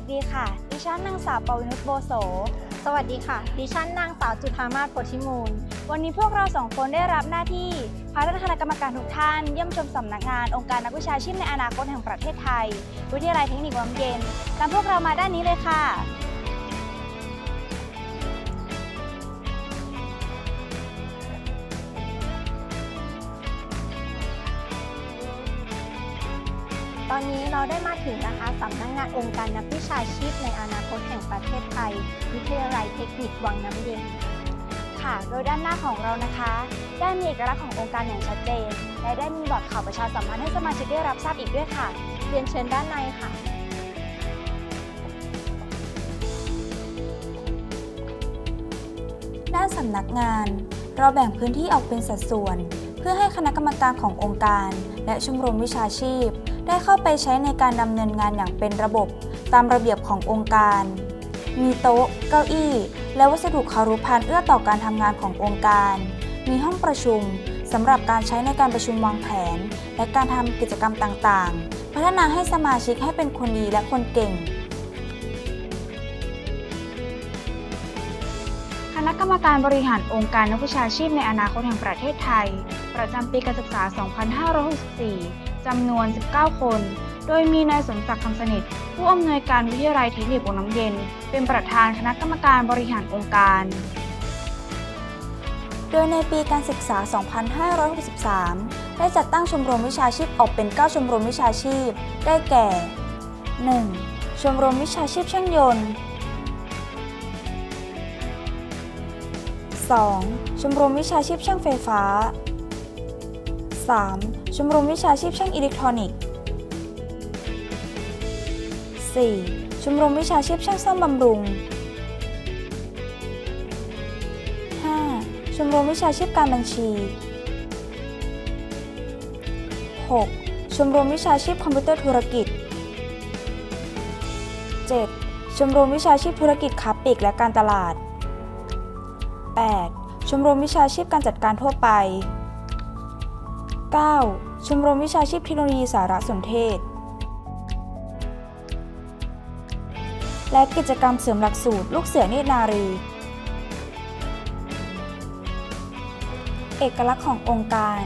วัสดีค่ะ ดิฉันนางสาวปวินุชโบโส สวัสดีค่ะ ดิฉันนางสาวจุธามาศโพธิมูล วันนี้พวกเราสองคนได้รับหน้าที่พาท่านคณะกรรมการทุกท่านเยี่ยมชมสำนักงานองค์การนักวิชาชีพในอนาคตแห่งประเทศไทย วิทยาลัยเทคนิควังเย็นนำพวกเรามาด้านนี้เลยค่ะ อนนี้เราได้มาถึงนะคะสำนักงานองค์การนักวิชาชีพในอนาคตแห่งประเทศไทย วิทยาลัยเทคนิควังน้ำเย็นค่ะ โดยด้านหน้าของเรานะคะ ได้มีเอกลักษณ์ขององค์การอย่างชัดเจน และได้มีบอร์ดข่าวประชาสัมพันธ์ให้สมาชิกได้รับทราบอีกด้วยค่ะ เรียนเชิญด้านในค่ะด้านสำนักงาน เราแบ่งพื้นที่ออกเป็นสัดส่วน เพื่อให้คณะกรรมการขององค์การ และชมรมวิชาชีพ ได้เข้าไปใช้ในการดำเนินงานอย่างเป็นระบบ ตามระเบียบขององค์การ มีโต๊ะ เก้าอี้ และวัสดุคารุภัณฑ์เอื้อต่อการทำงานขององค์การ มีห้องประชุมสำหรับการใช้ในการประชุมวางแผน และการทำกิจกรรมต่างๆ พัฒนาให้สมาชิกให้เป็นคนดีและคนเก่งคณะกรรมการบริหารองค์การนักวิชาชีพในอนาคตแห่งประเทศไทย ประจำปีการศึกษา 2564 จำนวน 19 คน โดยมีนายสมศักดิ์คำสนิท ผู้อำนวยการวิทยาลัยเทคนิควังน้ำเย็น เป็นประธานคณะกรรมการบริหารองค์การ โดยในปีการศึกษา 2563 ได้จัดตั้งชมรมวิชาชีพออกเป็น 9 ชมรมวิชาชีพ ได้แก่ 1. ชมรมวิชาชีพช่างยนต์ 2. ชมรมวิชาชีพช่างไฟฟ้า 3. ชมรมวิชาชีพช่างอิเล็กทรอนิกส์ 4. ชมรมวิชาชีพช่างซ่อมบำรุง 5. ชมรมวิชาชีพการบัญชี 6. ชมรมวิชาชีพคอมพิวเตอร์ธุรกิจ 7. ชมรมวิชาชีพธุรกิจค้าปลีกและการตลาด 8. ชมรมวิชาชีพการจัดการทั่วไป 9. ชมรมวิชาชีพเทคโนโลยีสารสนเทศ และกิจกรรมเสริมหลักสูตร ลูกเสือเนตรนารี เอกลักษณ์ขององค์การ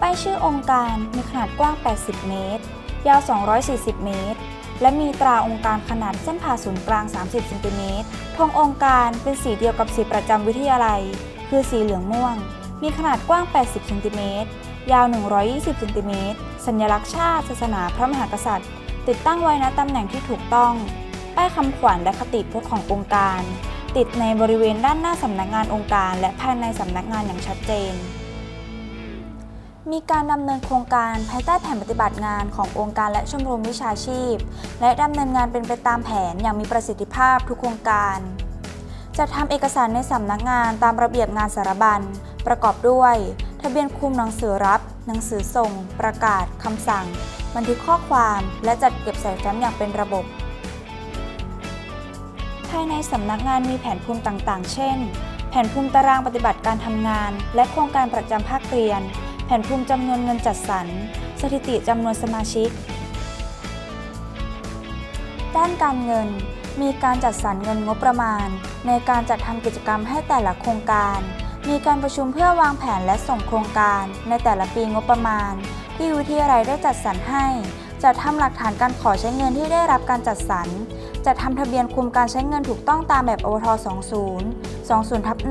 ป้ายชื่อองค์การมีขนาดกว้าง 80 เมตร ยาว 240 เมตร และมีตราองค์การขนาดเส้นผ่าศูนย์กลาง 30เซนติเมตรธงองค์การเป็นสีเดียวกับสีประจำวิทยาลัย คือสีเหลืองม่วง มีขนาดกว้าง 80เซนติเมตร ยาว 120เซนติเมตร สัญลักษณ์ชาติ ศาสนาพระมหากษัตริย์ ติดตั้งไว้ณตำแหน่งที่ถูกต้อง ป้ายคำขวัญและคติพจน์ขององค์การ ติดในบริเวณด้านหน้าสำนักงานองค์การ และภายในสำนักงานอย่างชัดเจน มีการดำเนินโครงการภายใต้แผนปฏิบัติงานขององค์การและชมรมวิชาชีพ และดำเนินงานเป็นไปตามแผนอย่างมีประสิทธิภาพทุกโครงการจะทำเอกสารในสำนักงานตามระเบียบงานสารบัญประกอบด้วย ทะเบียนคุมหนังสือรับ หนังสือส่ง ประกาศคำสั่ง บันทึกข้อความและจัดเก็บใส่แฟ้มอย่างเป็นระบบ ภายในสำนักงานมีแผนภูมิต่างๆ เช่น แผนภูมิตารางปฏิบัติการทำงาน และโครงการประจำภาคเรียน แผนภูมิจำนวนเงินจัดสรร สถิติจำนวนสมาชิก ด้านการเงินมีการจัดสรรเงินงบประมาณ ในการจัดทำกิจกรรมให้แต่ละโครงการ มีการประชุมเพื่อวางแผนและส่งโครงการในแต่ละปีงบประมาณ ที่วิทยาลัยได้จัดสรรให้ จัดทำหลักฐานการขอใช้เงินที่ได้รับการจัดสรร จัดทำทะเบียนคุมการใช้เงินถูกต้องตามแบบอวท20 20ทับ1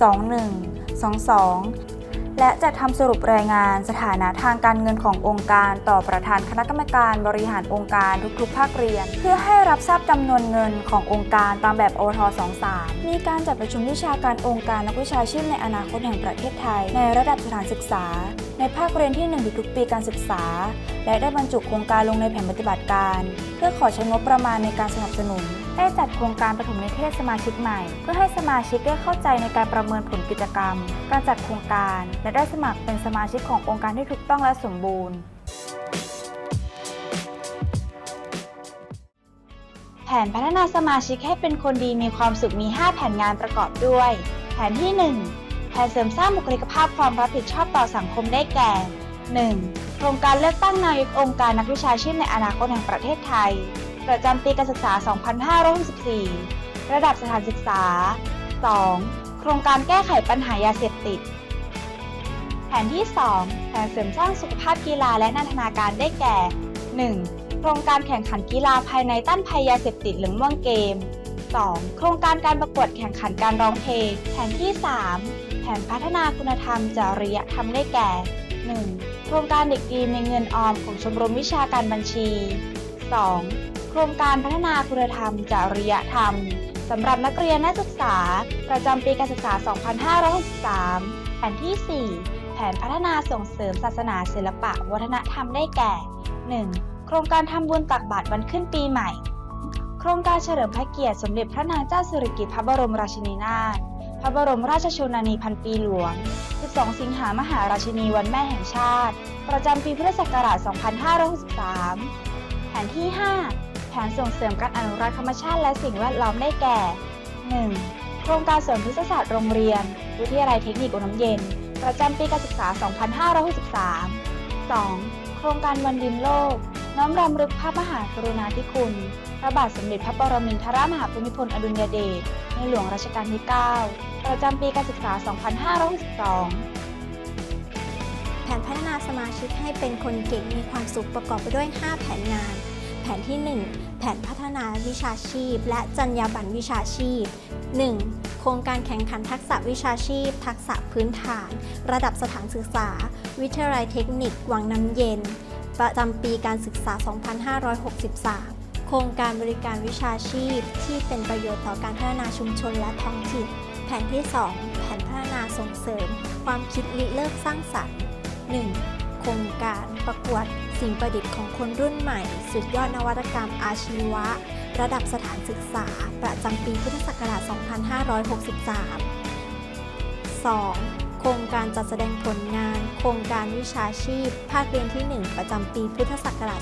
21 22 และจะทำสรุปรายงานสถานะทางการเงินขององค์การ ต่อประธานคณะกรรมการบริหารองค์การทุกๆ ภาคเรียน เพื่อให้รับทราบจำนวนเงินขององค์การตามแบบโอท23 มีการจัดประชุมวิชาการองค์การนักวิชาชีพในอนาคตแห่งประเทศไทย ในระดับสถานศึกษา ในภาคเรียนที่1ทุกปีการศึกษา และได้บรรจุโครงการลงในแผนปฏิบัติการ เพื่อขอใช้งบประมาณในการสนับสนุน ได้จัดโครงการปฐมนิเทศสมาชิกใหม่ เพื่อให้สมาชิกได้เข้าใจในการประเมินผลกิจกรรม การจัดโครงการ และได้สมัครเป็นสมาชิกขององค์การที่ถูกต้องและสมบูรณ์ แผนพัฒนาสมาชิกให้เป็นคนดีมีความสุขมี 5 แผนงานประกอบด้วย แผนที่ 1 แผนเสริมสร้างบุคลิกภาพความรับผิดชอบต่อสังคมได้แก่ 1. โครงการเลือกตั้งนายกองค์การนักวิชาชีพในอนาคตแห่งประเทศไทย ประจำปีการศึกษา 2564 ระดับสถานศึกษา 2. โครงการแก้ไขปัญหายาเสพติด แผนที่ 2 แผนเสริมสร้างสุขภาพกีฬาและนันทนาการได้แก่ 1. โครงการแข่งขันกีฬาภายในต้านภัยยาเสพติดหรือม่วงเกม 2. โครงการการประกวดแข่งขันการร้องเพลง แผนที่ 3 แผนพัฒนาคุณธรรมจริยธรรมได้แก่ 1. โครงการเด็กดีมีเงินออมของชมรมวิชาการบัญชี 2. โครงการพัฒนาคุณธรรม จริยธรรมสำหรับนักเรียนนักศึกษา ประจำปีการศึกษา 2563 แผนที่ 4 แผนพัฒนาส่งเสริมศาสนาศิลปะ วัฒนธรรมได้แก่ 1. โครงการทำบุญตักบาตรวันขึ้นปีใหม่ โครงการเฉลิมพระเกียรติสมเด็จพระนางเจ้าสิริกิติ์พระบรมราชินีนาถ พระบรมราชชนนีพันปีหลวง 12 สิงหามหาราชินีวันแม่แห่งชาติ ประจำปีพุทธศักราช 2563 แผนที่ 5 แผนส่งเสริมการอนุรักษ์ธรรมชาติและสิ่งแวดล้อมได้แก่ 1. โครงการเสริมพฤกษศาสตร์โรงเรียน วิทยาลัยเทคนิคอุน้ำเย็น ประจำปีการศึกษา 2563 2. โครงการวันดินโลก น้อมรำลึกพระมหากรุณาธิคุณ พระบาทสมเด็จพระปรมินทรมหาภูมิพลอดุลยเดช ในหลวงรัชกาลที่ 9 ประจำปีการศึกษา 2562แผนพัฒนาสมาชิกให้เป็นคนเก่งมีความสุขประกอบไปด้วย 5 แผนงาน แผนที่ 1 แผนพัฒนาวิชาชีพ และจรรยาบรรณวิชาชีพ 1. โครงการแข่งขันทักษะวิชาชีพ ทักษะพื้นฐาน ระดับสถานศึกษา วิทยาลัยเทคนิค วังน้ำเย็น ประจำปีการศึกษา 2563 โครงการบริการวิชาชีพ ที่เป็นประโยชน์ต่อการพัฒนาชุมชนและท้องถิ่น แผนที่ 2 แผนพัฒนาส่งเสริม ความคิดริเริ่มสร้างสรรค์ 1. โครงการประกวด สิ่งประดิษฐ์ของคนรุ่นใหม่ สุดยอดนวัตกรรมอาชีวะ ระดับสถานศึกษา ประจำปีพุทธศักราช 2563 2. โครงการจัดแสดงผลงาน โครงการวิชาชีพ ภาคเรียนที่ 1 ประจำปีพุทธศักราช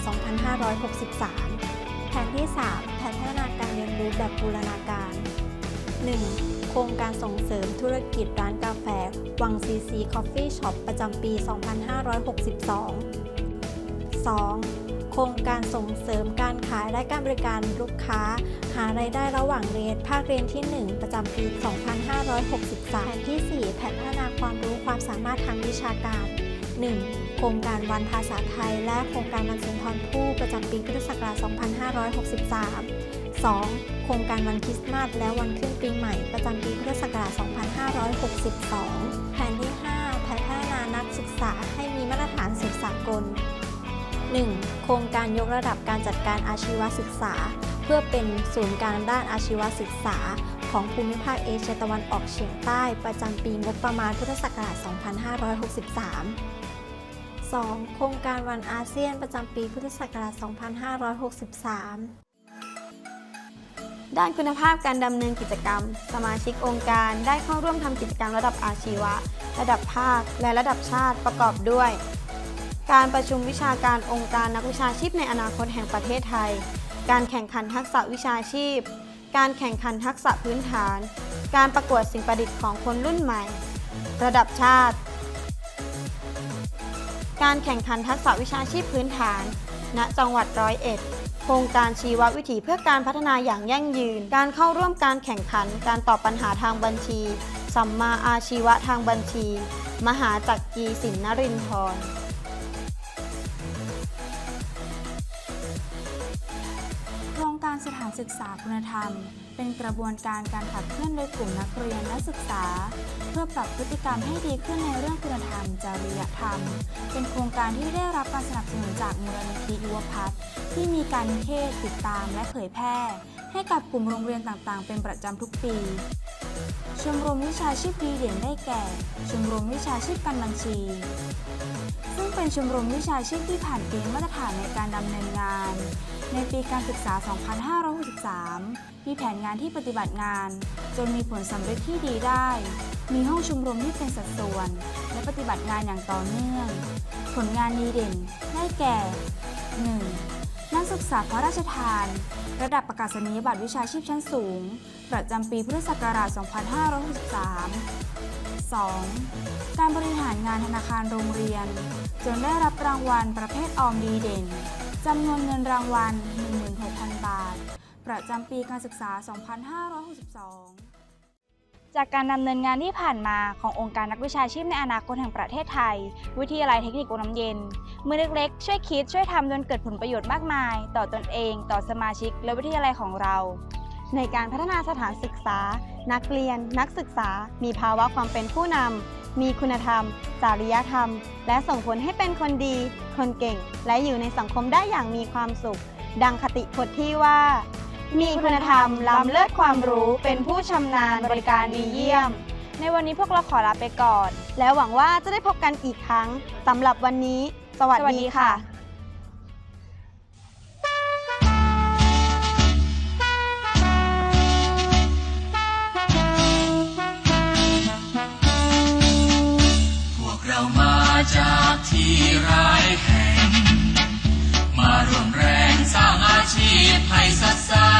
2563 แผนที่ 3 แผนพัฒนาการเรียนรู้แบบบูรณาการ 1. โครงการส่งเสริมธุรกิจร้านกาแฟ วังซีซีคอฟฟี่ช็อปประจำปี 2562 2. โครงการส่งเสริมการขายและการบริการลูกค้า หารายได้ระหว่างเรียนภาคเรียนที่ 1 ประจำปี 2563แผนที่ 4 แผนพัฒนาความรู้ความสามารถทางวิชาการ 1. โครงการวันภาษาไทย และโครงการวันสุนทรภู่ประจำปีพุทธศักราช 2563 2. โครงการวันคริสต์มาสและวันขึ้นปีใหม่ ประจำปีพุทธศักราช 2562 แผนที่ 5 แผนพัฒนานักศึกษาให้ 1. โครงการยกระดับการจัดการอาชีวศึกษา เพื่อเป็นศูนย์กลางด้านอาชีวศึกษา ของภูมิภาคเอเชียตะวันออกเฉียงใต้ประจำปีงบประมาณพุทธศักราช 2563 2. โครงการวันอาเซียนประจำปีพุทธศักราช 2563ด้านคุณภาพการดำเนินกิจกรรม สมาชิกองค์การได้เข้าร่วมทำกิจกรรมระดับอาชีวะ ระดับภาค และระดับชาติประกอบด้วย การประชุมวิชาการองค์การนักวิชาชีพในอนาคตแห่งประเทศไทย การแข่งขันทักษะวิชาชีพ การแข่งขันทักษะพื้นฐาน การประกวดสิ่งประดิษฐ์ของคนรุ่นใหม่ ระดับชาติ การแข่งขันทักษะวิชาชีพพื้นฐาน ณ จังหวัดร้อยเอ็ดโครงการชีววิถีเพื่อการพัฒนาอย่างยั่งยืน การเข้าร่วมการแข่งขัน การตอบปัญหาทางบัญชี สัมมาอาชีวะทางบัญชี มหาจักรีสินนรินทร์ สถานศึกษาคุณธรรม เป็นกระบวนการการขับเคลื่อนโดยกลุ่มนักเรียนและศึกษา เพื่อปรับพฤติกรรมให้ดีขึ้นในเรื่องคุณธรรมจริยธรรม เป็นโครงการที่ได้รับการสนับสนุนจากมูลนิธิยุวพัฒน์ที่มีการเทศติดตามและเผยแพร่ ให้กับกลุ่มโรงเรียนต่างๆ เป็นประจำทุกปีชมรมวิชาชีพดีเด่นได้แก่ ชมรมวิชาชีพการบัญชี เป็นชมรมวิชาชีพที่ผ่านเกณฑ์มาตรฐานในการดำเนินงาน ในปีการศึกษา 2563 มีแผนงานที่ปฏิบัติงาน จนมีผลสำเร็จที่ดีได้ มีห้องชมรมที่เป็นสัดส่วน และปฏิบัติงานอย่างต่อเนื่อง ผลงานดีเด่น ได้แก่ 1. นักศึกษาพระราชทาน ระดับประกาศนียบัตรวิชาชีพชั้นสูง ประจำปีพุทธศักราช 2563 2. การบริหารงานธนาคารโรงเรียน จนได้รับรางวัลประเภทออมดีเด่นจำนวนเงินรางวัล 16,000 บาสตร์ประจำปีการศึกษา 2562 จากการดำเนินงานที่ผ่านมาขององค์การนักวิชาชีพในอนาคตแห่งประเทศไทย วิทยาลัยเทคนิคอุน้ำเย็น มือเล็กๆ ช่วยคิดช่วยทำจนเกิดผลประโยชน์มากมาย ต่อตนเอง ต่อสมาชิก และวิทยาลัยของเรา ในการพัฒนาสถานศึกษา นักเรียน นักศึกษา มีภาวะความเป็นผู้นำ มีคุณธรรม จริยธรรม และส่งผลให้เป็นคนดี คนเก่ง และอยู่ในสังคมได้อย่างมีความสุข ดังคติพจน์ที่ว่า มีคุณธรรมล้ำเลิศความรู้ เป็นผู้ชำนาญบริการดีเยี่ยม ในวันนี้พวกเราขอลาไปก่อน แล้วหวังว่าจะได้พบกันอีกครั้งสำหรับวันนี้ สวัสสวัสดีดีค่ะ ที่ร้ายแห่งมาร่วมแรงสร้างอาชีพให้สดใสอ